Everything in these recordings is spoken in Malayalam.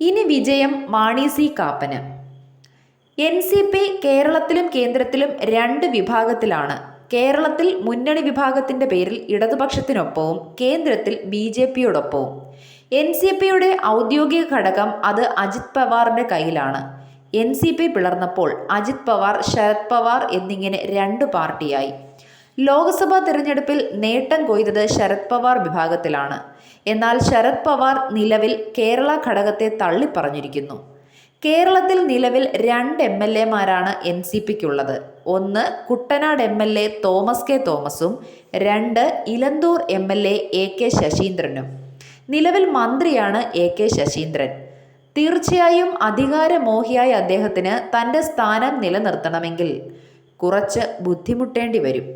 ഇനി വിജയം Mani C Kappan. N C P കേരളത്തിലും കേന്ദ്രത്തിലും രണ്ട് വിഭാഗത്തിലാണ്. കേരളത്തിൽ മുന്നണി വിഭാഗത്തിന്റെ പേരിൽ ഇടതുപക്ഷത്തിനൊപ്പവും കേന്ദ്രത്തിൽ ബി ജെ പിയോടൊപ്പവും. എൻ സി പിയുടെ ഔദ്യോഗിക ഘടകം അത് അജിത് പവാറിന്റെ കയ്യിലാണ്. എൻ സി പി പിളർന്നപ്പോൾ അജിത് പവാർ ശരത് പവാർ എന്നിങ്ങനെ രണ്ട് പാർട്ടിയായി. ലോക്സഭാ തിരഞ്ഞെടുപ്പിൽ നേട്ടം കൊയ്തത് ശരത് പവാർ വിഭാഗത്തിലാണ്. എന്നാൽ ശരത് പവാർ നിലവിൽ കേരള ഘടകത്തെ തള്ളിപ്പറഞ്ഞിരിക്കുന്നു. കേരളത്തിൽ നിലവിൽ രണ്ട് എം എൽ എമാരാണ് എൻ സി പിക്കുള്ളത്. ഒന്ന് Kuttanad M L A Thomas K തോമസും രണ്ട് Elanthoor M L A A K ശശീന്ദ്രനും. നിലവിൽ മന്ത്രിയാണ് എ കെ ശശീന്ദ്രൻ. തീർച്ചയായും അധികാരമോഹിയായ അദ്ദേഹത്തിന് തന്റെ സ്ഥാനം നിലനിർത്തണമെങ്കിൽ കുറച്ച് ബുദ്ധിമുട്ടേണ്ടി വരും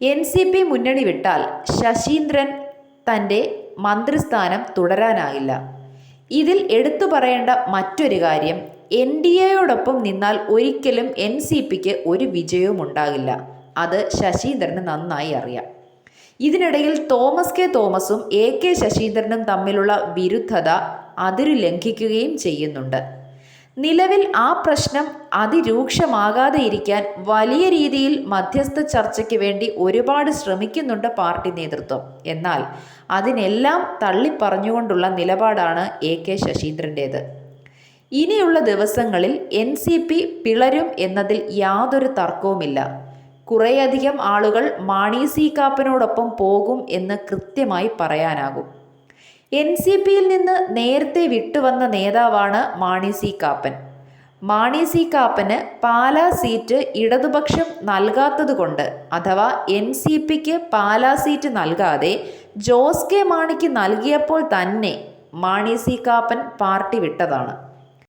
എൻ സി പി മുന്നണി വിട്ടാൽ ശശീന്ദ്രൻ തന്റെ മന്ത്രിസ്ഥാനം തുടരാനാകില്ല. ഇതിൽ എടുത്തു പറയേണ്ട മറ്റൊരു കാര്യം എൻ ഡി എയോടൊപ്പം നിന്നാൽ ഒരിക്കലും എൻ സി പിക്ക് ഒരു വിജയവും ഉണ്ടാകില്ല. അത് ശശീന്ദ്രന് നന്നായി അറിയാം. ഇതിനിടയിൽ തോമസ് കെ തോമസും എ കെ ശശീന്ദ്രനും തമ്മിലുള്ള വിരുദ്ധത അതിരു ലംഘിക്കുകയും ചെയ്യുന്നുണ്ട്. നിലവിൽ ആ പ്രശ്നം അതിരൂക്ഷമാകാതെ ഇരിക്കാൻ വലിയ രീതിയിൽ മധ്യസ്ഥ ചർച്ചയ്ക്ക് വേണ്ടി ഒരുപാട് ശ്രമിക്കുന്നുണ്ട് പാർട്ടി നേതൃത്വം. എന്നാൽ അതിനെല്ലാം തള്ളിപ്പറഞ്ഞുകൊണ്ടുള്ള നിലപാടാണ് എ കെ ശശീന്ദ്രന്റേത്. ഇനിയുള്ള ദിവസങ്ങളിൽ എൻ സി പി പിളരും എന്നതിൽ യാതൊരു തർക്കവുമില്ല. കുറേയധികം ആളുകൾ മാണി സി കാപ്പനോടൊപ്പം പോകും എന്ന് കൃത്യമായി പറയാനാകും. എൻ സി പിയിൽ നിന്ന് നേരത്തെ വിട്ടുവന്ന നേതാവാണ് മാണി സി കാപ്പൻ. മാണി സി കാപ്പന് പാലാ സീറ്റ് ഇടതുപക്ഷം നൽകാത്തതുകൊണ്ട് അഥവാ എൻ സി പിക്ക് പാലാ സീറ്റ് നൽകാതെ ജോസ് കെ മാണിക്ക് നൽകിയപ്പോൾ തന്നെ മാണി സി കാപ്പൻ പാർട്ടി വിട്ടതാണ്.